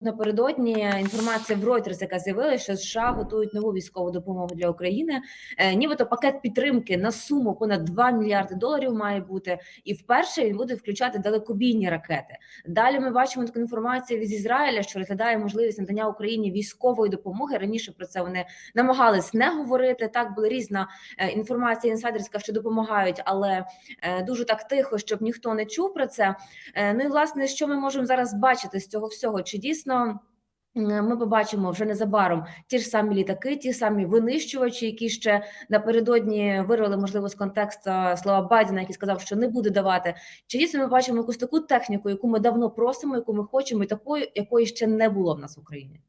напередодні інформація в Reuters, яка з'явилася, що США готують нову військову допомогу для України. Е, нібито пакет підтримки на суму понад 2 мільярди доларів має бути, і вперше він буде включати далекобійні ракети. Далі ми бачимо таку інформацію від Ізраїля, що розглядає можливість надання Україні військової допомоги. Раніше про це вони намагались не говорити. Так була різна е, інформація інсайдерська, що допомагають, але е, дуже так тихо, щоб ніхто не чув про це. Ну і власне, що ми можемо зараз бачити з цього всього? Чи дійсно м, ми побачимо вже незабаром ті ж самі літаки, ті самі винищувачі, які ще напередодні вирвали, можливо, з контексту слова Байдена, який сказав, що не буде давати. Чи дійсно ми бачимо якусь таку техніку, яку ми давно просимо, яку ми хочемо, і такою, якої ще не було в нас в Україні?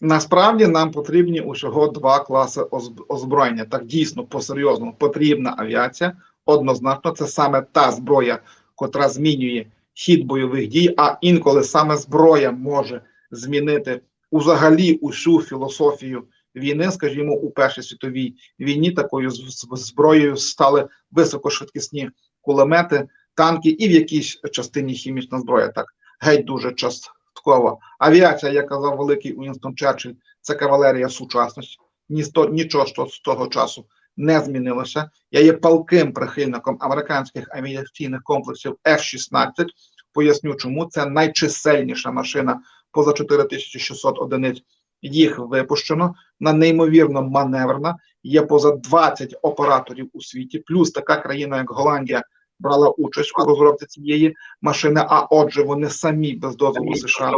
Насправді нам потрібні усього два класи озброєння. Так дійсно по-серйозному потрібна авіація. Однозначно, це саме та зброя, котра змінює хід бойових дій, а інколи саме зброя може змінити взагалі усю філософію війни. Скажімо, у Першій світовій війні такою зброєю стали високошвидкісні кулемети, танки і в якійсь частині хімічна зброя. Так геть дуже частково. Авіація, як казав великий Уінстон Черчилль, це кавалерія сучасності. Ні сто- нічого що з того часу не змінилося. Я є палким прихильником американських авіаційних комплексів F-16. Поясню, чому це найчисельніша машина поза 4600 одиниць. Їх випущено на неймовірно маневрна. Є поза 20 операторів у світі, плюс така країна, як Голландія, брала участь у розробці цієї машини. А отже, вони самі без дозволу США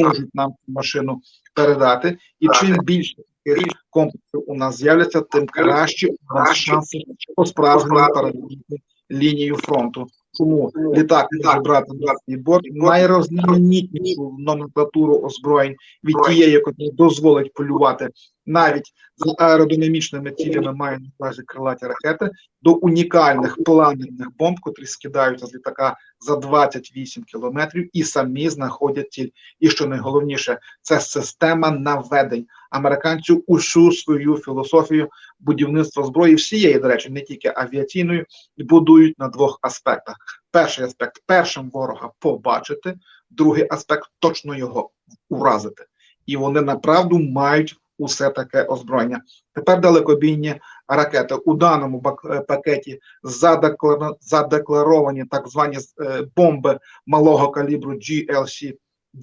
можуть нам машину передати. І чим більше таких комплексів у нас з'являться, тим краще у нас шанси по справжньому перебити лінію фронту. Чому? Літак літак брати свій борт найрозноманітнішу номенклатуру озброєнь від тієї, яка дозволить полювати навіть з аеродинамічними цілями, маю на увазі крилаті ракети, до унікальних планерних бомб, котрі скидаються з літака за 28 кілометрів і самі знаходять ціль. І що найголовніше, це система наведень. Американцю усю свою філософію будівництва зброї, всієї, до речі, не тільки авіаційної, будують на двох аспектах. Перший аспект першим ворога побачити, другий аспект точно його уразити. І вони направду мають усе таке озброєння. Тепер далекобійні ракети у даному е, пакеті задекларовані так звані е, бомби малого калібру GLC.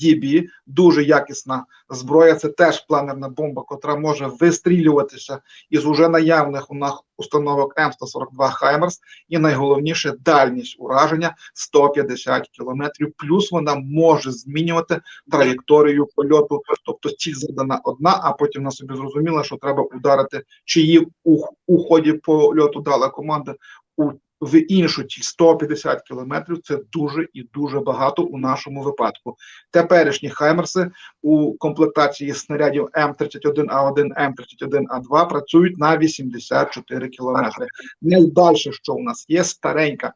DB, дуже якісна зброя. Це теж планерна бомба, котра може вистрілюватися із уже наявних у нас установок М142 Хаймерс, і найголовніше дальність ураження 150 кілометрів. Плюс вона може змінювати траєкторію польоту. Тобто ціль задана одна, а потім вона собі зрозуміла, що треба ударити, чи її у, у ході польоту дала команда у в іншу ціль 150 кілометрів. Це дуже і дуже багато у нашому випадку. Теперішні хаймерси у комплектації снарядів М31А1, М31А2 працюють на 84 кілометри. Найдальше, що у нас є, старенька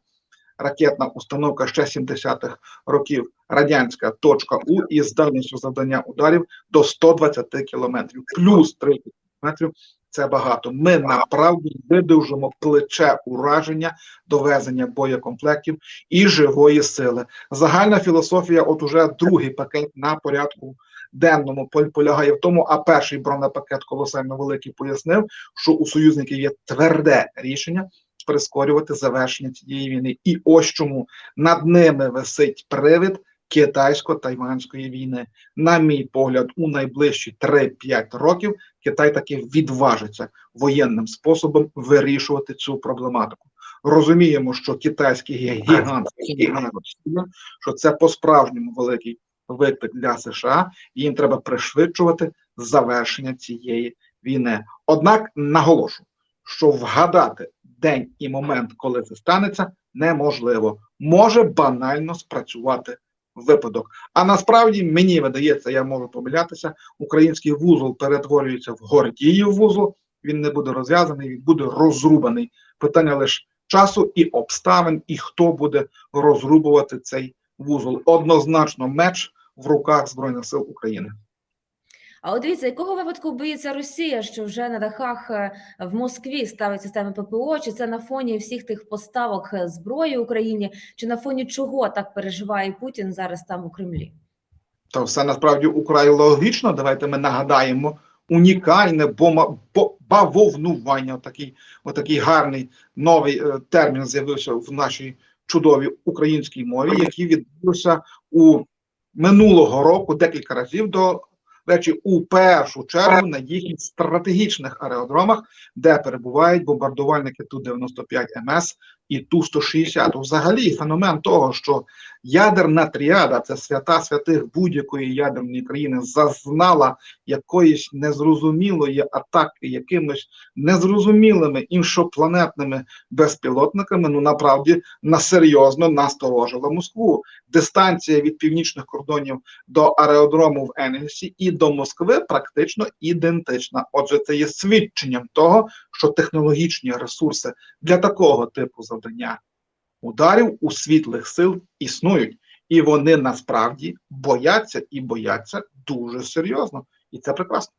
ракетна установка ще 70-х років, радянська точка У із дальністю завдання ударів до 120 кілометрів, плюс 30 кілометрів. Це багато. Ми направді видовжимо плече ураження, довезення боєкомплектів і живої сили. Загальна філософія, от уже другий пакет на порядку денному полягає в тому, а перший бронепакет колосально великий пояснив, що у союзників є тверде рішення прискорювати завершення цієї війни. І ось чому над ними висить привид китайсько-тайванської війни. На мій погляд, у найближчі 3-5 років Китай таки відважиться воєнним способом вирішувати цю проблематику. Розуміємо, що китайський гігант, що це по-справжньому великий виклик для США, і їм треба пришвидшувати завершення цієї війни. Однак наголошу, що вгадати день і момент, коли це станеться, неможливо. Може банально спрацювати випадок. А насправді мені видається, я можу помилятися. Український вузол перетворюється в Гордіїв вузол. Він не буде розв'язаний, він буде розрубаний. Питання лише часу і обставин, і хто буде розрубувати цей вузол. Однозначно, меч в руках Збройних сил України. А дивіться, якого випадку боїться Росія, що вже на дахах е, в Москві ставить системи ППО? Чи це на фоні всіх тих поставок е, зброї Україні, чи на фоні чого так переживає Путін зараз там у Кремлі? То все насправді украй логічно. Давайте ми нагадаємо унікальне бома, бо, бавовнування. Отакий, отакий гарний новий е, термін з'явився в нашій чудовій українській мові, який відбувся у минулого року декілька разів до речі, у першу чергу на їхніх стратегічних аеродромах, де перебувають бомбардувальники Ту-95 МС і Ту-160. Взагалі феномен того, що ядерна тріада, це свята святих будь-якої ядерної країни, зазнала якоїсь незрозумілої атаки якимись незрозумілими іншопланетними безпілотниками, ну направді на серйозно насторожила Москву. Дистанція від північних кордонів до аеродрому в Енгельсі і до Москви практично ідентична. Отже, це є свідченням того, що технологічні ресурси для такого типу завдання ударів у світлих сил існують, і вони насправді бояться і бояться дуже серйозно, і це прекрасно.